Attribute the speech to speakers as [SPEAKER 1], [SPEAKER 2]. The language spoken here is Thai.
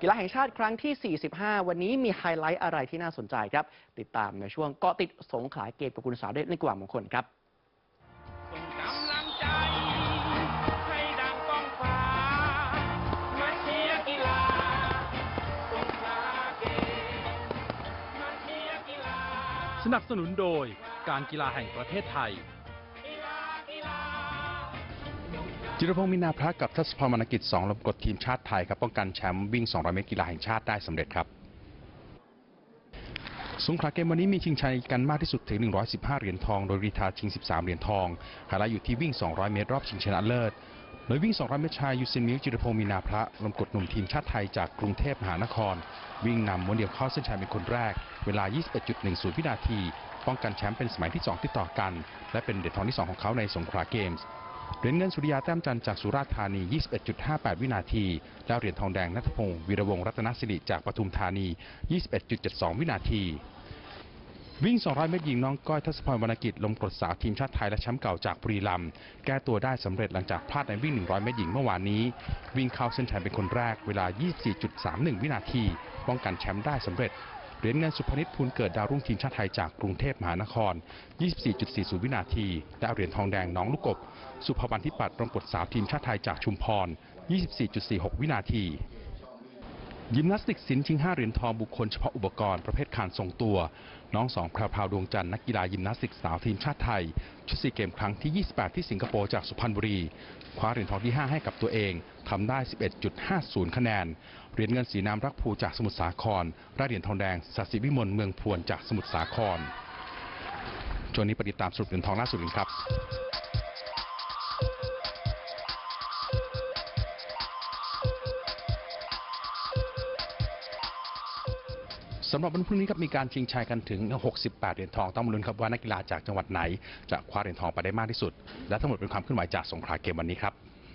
[SPEAKER 1] กีฬาแห่งชาติครั้งที่ 45 วันนี้มีไฮไลท์อะไรที่น่าสนใจครับ ติดตามในช่วงเกาะติดสงขลาเกมกับคุณสาวเดชในกว่ามงคลครับ
[SPEAKER 2] ส
[SPEAKER 3] นับสนุนโดยการกีฬาแห่งประเทศไทย
[SPEAKER 4] จิรพงศ์มินาพระกับทัศพรมนกิจสองลมกดทีมชาติไทยครับป้องกันแชมป์วิ่ง 200 เมตรกีฬาแห่งชาติได้สำเร็จครับสงขลาเกมวันนี้มีชิงชัยกันมากที่สุดถึง 115 เหรียญทอง โดยรีทาชิง 13 เหรียญทองไฮไลท์อยู่ที่วิ่ง 200 เมตรรอบชิงชนะเลิศ โดยวิ่ง 200 เมตรชายยูเซนมิวจิรพงศ์มีนาพระลมกดหนุ่มทีมชาติไทยจากกรุงเทพมหานคร วิ่งนำม้วนเดียวเข้าเส้นชัยเป็นคนแรก เวลา 21.10 วินาที ป้องกันแชมป์เป็นสมัยที่ 2 ติดต่อกัน และเป็นเหรียญทองที่ 2 ของเขาในสงขลาเกมส์ เหรียญเงินสุริยาแต้มจันจากสุราษฎร์ธานี 21.58 วินาที แล้วเหรียญทองแดงนัทพงศ์วีรวงรัตนสิริจากปทุมธานี 21.72 วินาที วิ่ง 200 เมตรหญิงน้องก้อยทัศพรวรรณกิจลมกรดสาวทีมชาติไทยและแชมป์เก่าจากบุรีรัมย์แก้ตัวได้สำเร็จหลังจากพลาดในวิ่ง 100 เมตรหญิงเมื่อวานนี้ วิ่งเข้าเส้นชัยเป็นคนแรกเวลา 24.31 วินาที ป้องกันแชมป์ได้สำเร็จ เหรียญเงินสุพนิษฐ์ภูลเกิดดาวรุ่งทีมชาติไทยจากกรุงเทพมหานคร 24.40 วินาที และเหรียญทองแดงน้องลูกกบ สุภวรรณทิปัตรรองกรดสาวทีมชาติไทยจากชุมพร 24.46 วินาที ยิมนาสติกสินชิง 5 เหรียญทองบุคคลเฉพาะอุปกรณ์ประเภทคานทรงตัว น้องสองพราวพราวดวงจันทร์นักกีฬายิมนาสติกสาวทีมชาติไทย ชุดซีเกมครั้งที่ 28 ที่สิงคโปร์จากสุพรรณบุรี คว้าเหรียญทองที่ 5 ให้กับตัวเองทำได้ 11.50 คะแนน เหรียญเงินสีน้ำรักภูจากสมุทรสาครและเหรียญทองแดงสัสิวิมลเมืองพวนจากสมุทรสาครช่วงนี้ปติตามสรุปเหรียญทองล่าสุดกันครับ สำหรับวันพรุ่งนี้ครับมีการชิงชัยกันถึง 68 เหรียญทองต้องมาลุ้นครับว่านักกีฬาจากจังหวัดไหน จะคว้าเหรียญทองไปได้มากที่สุด และทั้งหมดเป็นความเคลื่อนไหวจากสงขลาเกมวันนี้ครับ